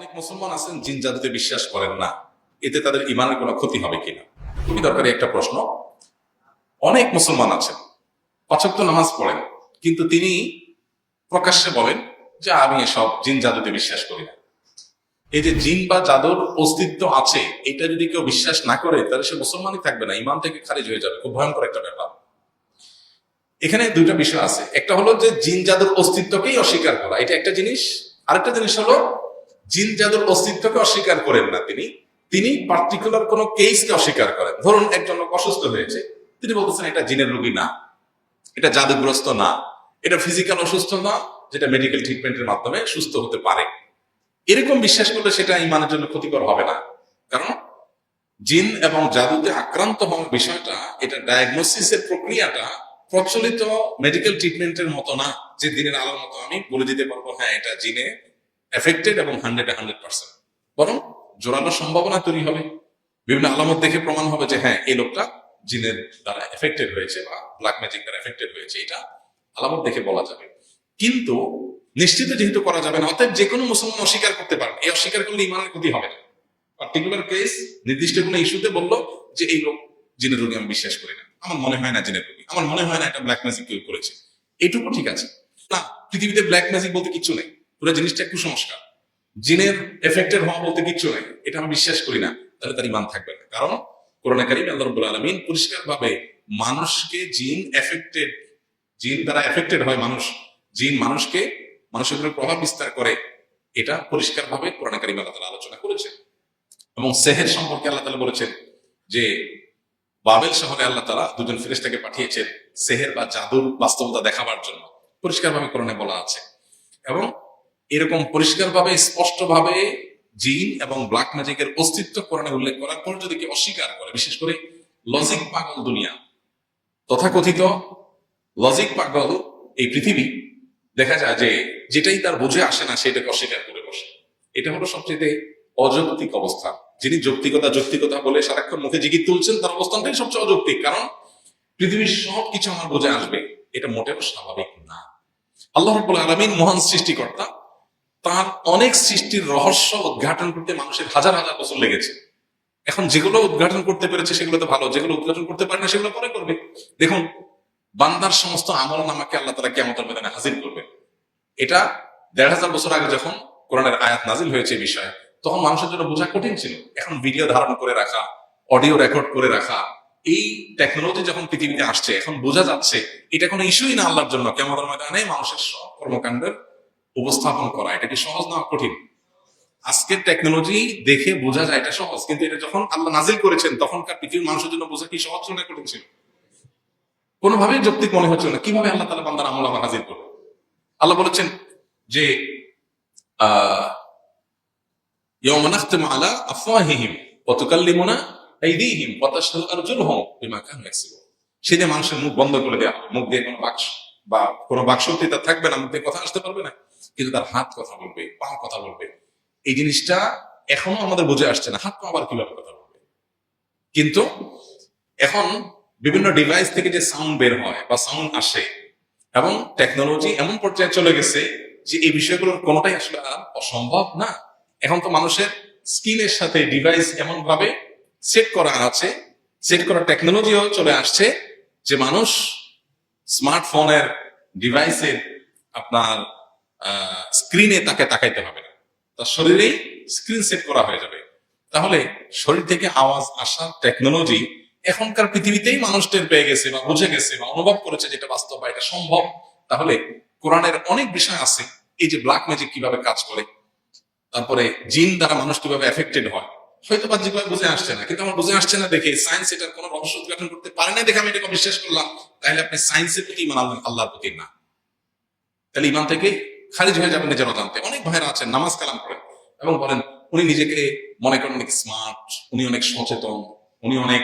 অনেক মুসলমান আছেন, জিন জাদুতে বিশ্বাস করেন না। এতে তাদের ইমানের কোনো ক্ষতি হবে কিনা? খুবই দরকারি একটা প্রশ্ন। অনেক মুসলমান আছেন পাচক নামাজ পড়েন, কিন্তু তিনি প্রকাশ্যে বলেন যে আমি এসব জিন জাদুতে বিশ্বাস করি না। এই যে জিন বা জাদুর অস্তিত্ব আছে, এটা যদি কেউ বিশ্বাস না করে, তাহলে সে মুসলমানই থাকবে না, ইমান থেকে খারিজ হয়ে যাবে। খুব ভয়ঙ্কর একটা ব্যাপার। এখানে দুইটা বিষয় আছে। একটা হলো যে জিন জাদুর অস্তিত্বকেই অস্বীকার করা, এটা একটা জিনিস। আরেকটা জিনিস হলো জিন জাদুর অস্তিত্বকে অস্বীকার করেন না তিনি তিনি পার্টিকুলার কোনো কেসকে অস্বীকার করেন। ধরুন, একজন লোক অসুস্থ হয়েছে, তিনি বলতেছেন, এটা জিনের রোগী না। এটা জাদুগ্রস্ত না। এটা ফিজিক্যাল অসুস্থ না, যেটা মেডিকেল ট্রিটমেন্টের মাধ্যমে সুস্থ হতে পারে। এরকম বিশ্বাস করলে সেটা ইমানের জন্য ক্ষতিকর হবে না। কারণ জিন এবং জাদুতে আক্রান্ত হওয়ার বিষয়টা, এটা ডায়াগনোসিসের প্রক্রিয়াটা প্রচলিত মেডিকেল ট্রিটমেন্টের মতো না, যে দিনের আলোর মতো আমি বলে দিতে পারব হ্যাঁ এটা জিনে এফেক্টেড এবং হান্ড্রেড হান্ড্রেড পার্সেন্ট বরং জোরালো সম্ভাবনা তৈরি হবে। বিভিন্ন আলামত দেখে প্রমাণ হবে যে হ্যাঁ এই লোকটা জিনের দ্বারা এফেক্টেড হয়েছে বা ব্ল্যাক ম্যাজিক দ্বারা এফেক্টেড হয়েছে। এটা আলামত দেখে বলা যাবে। কিন্তু নিশ্চিত যেহেতু করা যাবে না, অতএব যে কোনো মুসলমান অস্বীকার করতে পারবে। এই অস্বীকার করলে ইমানের ক্ষতি হবে না। পার্টিকুলার কেস নির্দিষ্ট কোনো ইস্যুতে বলল যে এই লোক জিনের রোগী, আমি বিশ্বাস করি না। আমার মনে হয় না জিনের রোগী। আমার মনে হয় না এটা ব্ল্যাক ম্যাজিক কেউ করেছে। এইটুকু ঠিক আছে। না, পৃথিবীতে ব্ল্যাক ম্যাজিক বলতে কিছু নেই। পুরো জিনিসটা কুসংস্কার জিনের এফেক্টেড হওয়া বলতে কিচ্ছু নেই। এটা আমি বিশ্বাস করি না, তাহলে তার ইমান থাকবে না। কারণ করোনা কারিম আল্লাহ আলমিন পরিষ্কার ভাবে মানুষকে জিন এফেক্টেড জিন দ্বারা এফেক্টেড হয় মানুষ। জিন মানুষকে মানুষের উপরে প্রভাব বিস্তার করে। এটা পরিষ্কার ভাবে কোরআন কারিম আল্লাহ তালা আলোচনা করেছেন। এবং সেহের সম্পর্কে আল্লাহ তালা বলেছেন যে, বাবেল শহরে আল্লাহ তালা দুজন ফেরেশতাকে পাঠিয়েছেন সেহের বা জাদুর বাস্তবতা দেখাবার জন্য। পরিষ্কারভাবে কোরআনে বলা আছে। এবং এরকম পরিষ্কারভাবে, স্পষ্টভাবে জিন এবং ব্ল্যাক ম্যাজিকের অস্তিত্ব কোরআনে উল্লেখ করার পর যদি কেউ অস্বীকার করে, বিশেষ করে লজিক পাগল দুনিয়া, তথাকথিত লজিক পাগল এই পৃথিবী, দেখা যায় যে যেটাই তার বুঝে আসে না, সেটাকে অস্বীকার করে বসে। এটা হলো সবচেয়ে অযৌক্তিক অবস্থা। যিনি যৌক্তিকতা যৌক্তিকতা বলে সারাক্ষণ মুখে জিগির তুলছেন, তার অবস্থানটাই সবচেয়ে অযৌক্তিক। কারণ পৃথিবীর সব কিছু আমার বোঝে আসবে, এটা মোটেও স্বাভাবিক না। আল্লাহ রব্বুল আলমিন মহান সৃষ্টিকর্তা তার অনেক সৃষ্টির রহস্য উদ্ঘাটন করতে মানুষের হাজার হাজার বছর লেগেছে। এখন যেগুলো উদ্ঘাটন করতে পেরেছে সেগুলো তো ভালো, যেগুলো উদ্ঘাটন করতে পারে না সেগুলো পরে করবে। দেখুন, বান্দার সমস্ত আমল নামাকে আল্লাহ তালা কেমতের ময়দানে হাজির করবে। এটা দেড় হাজার বছর আগে যখন কোরআনের আয়াত নাজিল হয়েছে বিষয়ে, তখন মানুষের জন্য বোঝা কঠিন ছিল। এখন ভিডিও ধারণ করে রাখা, অডিও রেকর্ড করে রাখা, এই টেকনোলজি যখন পৃথিবীতে আসছে, এখন বোঝা যাচ্ছে এটা কোনো ইস্যুই না আল্লাহর জন্য। কেমন ময়দানে মানুষের সব কর্মকাণ্ডের উপস্থাপন করা, এটা কি সহজ না কঠিন? আজকের টেকনোলজি দেখে বোঝা যায় এটা সহজ, কিন্তু এটা যখন আল্লাহ নাজিল করেছেন, তখনকার পৃথিবীর মানুষের জন্য বোঝা কি সহজ না কঠিন ছিল? কোনোভাবে যৌক্তিক মনে হচ্ছে না, কীভাবে আল্লাহ তালা বান্দার আমল আমার হাজির করবে? আল্লাহ বলেছেন যে আলা সেদিন মানুষের মুখ বন্ধ করে দেয়া মুখ দিয়ে কোনো বাক্স বা কোনো বাক্স থাকবে না, মুখ দিয়ে কথা আসতে পারবে না। কিন্তু তার হাত কথা বলবে, পা কথা বলবে। এই জিনিসটা এখনও আমাদের বুঝে আসছে না। হাত পা আবার কীভাবে কথা বলবে? কিন্তু এখন বিভিন্ন ডিভাইস থেকে যে সাউন্ড বের হয় বা সাউন্ড আসে এবং টেকনোলজি এমন পর্যায়ে চলে গেছে যে এই বিষয়গুলোর কোনোটাই আসলে অসম্ভব না। এখন তো মানুষের স্কিনের সাথে ডিভাইস এমন ভাবে সেট করা আছে সেট করা টেকনোলজিও চলে আসছে যে মানুষ স্মার্টফোনের ডিভাইসের আপনার স্ক্রিনে তাকে তাকাইতে হবে না। তার শরীরেই স্ক্রিন সেট করা হয়ে যাবে। তাহলে শরীর থেকে আওয়াজ আসার টেকনোলজি এখনকার পৃথিবীতেই মানুষ টের পেয়ে গেছে বা বুঝে গেছে বা অনুভব করেছে যেটা বাস্তব বা এটা সম্ভব। তাহলে কোরআনের অনেক বিষয় আছে, এই যে ব্ল্যাক ম্যাজিক কীভাবে কাজ করে, তারপরে জিন দ্বারা মানুষ কীভাবে এফেক্টেড হয়, হয়তো বা যেগুলো বুঝে আসছে না, কিন্তু আমার বুঝে আসছে না দেখে সায়েন্স এটার কোনো রহস্য উদ্ঘাটন করতে পারে না দেখে আমি এটাকে বিশ্বাস করলাম। তাহলে আপনি সায়েন্সের প্রতি ইমান আনলেন আল্লাহর প্রতি না। তাহলে ইমান থেকে খারিজ হয়ে যাবেন নিজের অজান্তে। অনেক ভাইরা আছেন, নামাজ কালাম করেন এবং বলেন, উনি নিজেকে মনে করেন অনেক স্মার্ট উনি অনেক সচেতন, উনি অনেক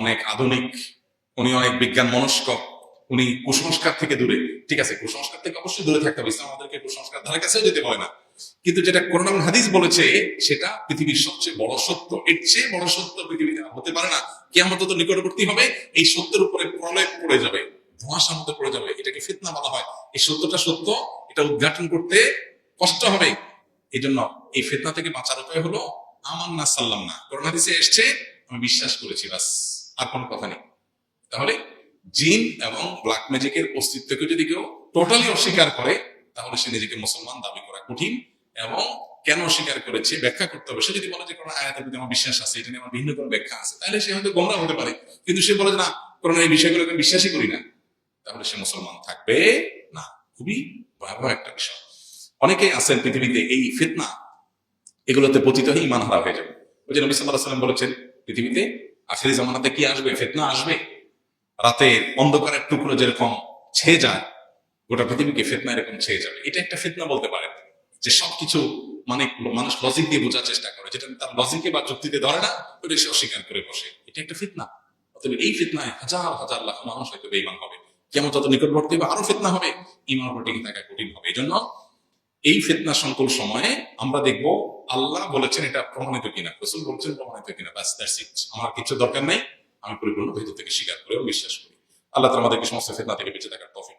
অনেক আধুনিক, উনি অনেক বিজ্ঞান মনস্ক, উনি কুসংস্কার থেকে দূরে। ঠিক আছে, কুসংস্কার থেকে অবশ্যই দূরে থাকতে হবে, ইসলাম আমাদেরকে কুসংস্কার ধারে কাছেও যেতে বলে না। কিন্তু যেটা কোরআন এবং হাদিস বলেছে, সেটা পৃথিবীর সবচেয়ে বড় সত্য। এর চেয়ে বড় সত্য পৃথিবীতে হতে পারে না। কে কেমন তো নিকটবর্তী হবে, এই সত্যের উপরে প্রলয় পড়ে যাবে, ধোঁয়াশার মধ্যে পড়ে যাবে, এটাকে ফিতনা বলা হয়। এই সত্যটা সত্য এটা উদ্ঘাটন করতে কষ্ট হবে। এই জন্য এই ফেতনা থেকে বাঁচার উপায় হলো আমার না সাল্লাম না করোনা হাদিসে এসছে, আমি বিশ্বাস করেছি, বাস। আর কোনো কথা নেই। তাহলে জিন এবং ব্ল্যাক ম্যাজিকের অস্তিত্বকে যদি কেউ টোটালি অস্বীকার করে, তাহলে সে নিজেকে মুসলমান দাবি করা কঠিন এবং কেন অস্বীকার করেছে, ব্যাখ্যা করতে হবে। সে যদি বলে যে কোনো আয়াতের প্রতি আমার বিশ্বাস আছে, এটা নিয়ে আমার ভিন্ন কোনো ব্যাখ্যা আছে, তাহলে সে হয়তো গোমরা হতে পারে। কিন্তু সে বলে যে, না কোনো এই বিষয়গুলোকে বিশ্বাসই করি না। তাহলে সে মুসলমান থাকবে না। খুবই ভয়াবহ একটা বিষয়। অনেকেই আছেন পৃথিবীতে এই ফিতনা, এগুলোতে পতিত হয়ে ইমান হারা হয়ে যাবে। ওই যে নবী সাল্লাম বলেছেন, পৃথিবীতে আখেরি জামানাতে কি আসবে? ফিতনা আসবে। রাতে অন্ধকারের টুকরো যেরকম ছেয়ে যায়, গোটা পৃথিবীকে ফিতনা এরকম ছেয়ে যাবে। এটা একটা ফিতনা বলতে পারে যে সবকিছু মানে মানুষ লজিক দিয়ে বোঝার চেষ্টা করে। যেটা তার লজিকে বা যুক্তিতে ধরে না ওটা সে অস্বীকার করে বসে। এটা একটা ফিতনা। অতএব এই ফিতনায় হাজার হাজার লাখ মানুষ হয়তো বেইমান হবে। কেমন তত নিকটবর্তী হবে আরও ফেতনা হবে ইমান উপর টিকে থাকা কঠিন হবে। এই জন্য এই ফেতনা সংকল সময়ে আমরা দেখব আল্লাহ বলেছেন এটা প্রমাণিত কিনা, রসুল বলছেন প্রমাণিত কিনা, ব্যাস দ্যাটস ইট আমার কিছু দরকার নাই, আমি পরিপূর্ণ ভেতর থেকে স্বীকার করে বিশ্বাস করি। আল্লাহ তার আমাদেরকে সমস্ত ফেতনা থেকে বেঁচে থাকার তফিক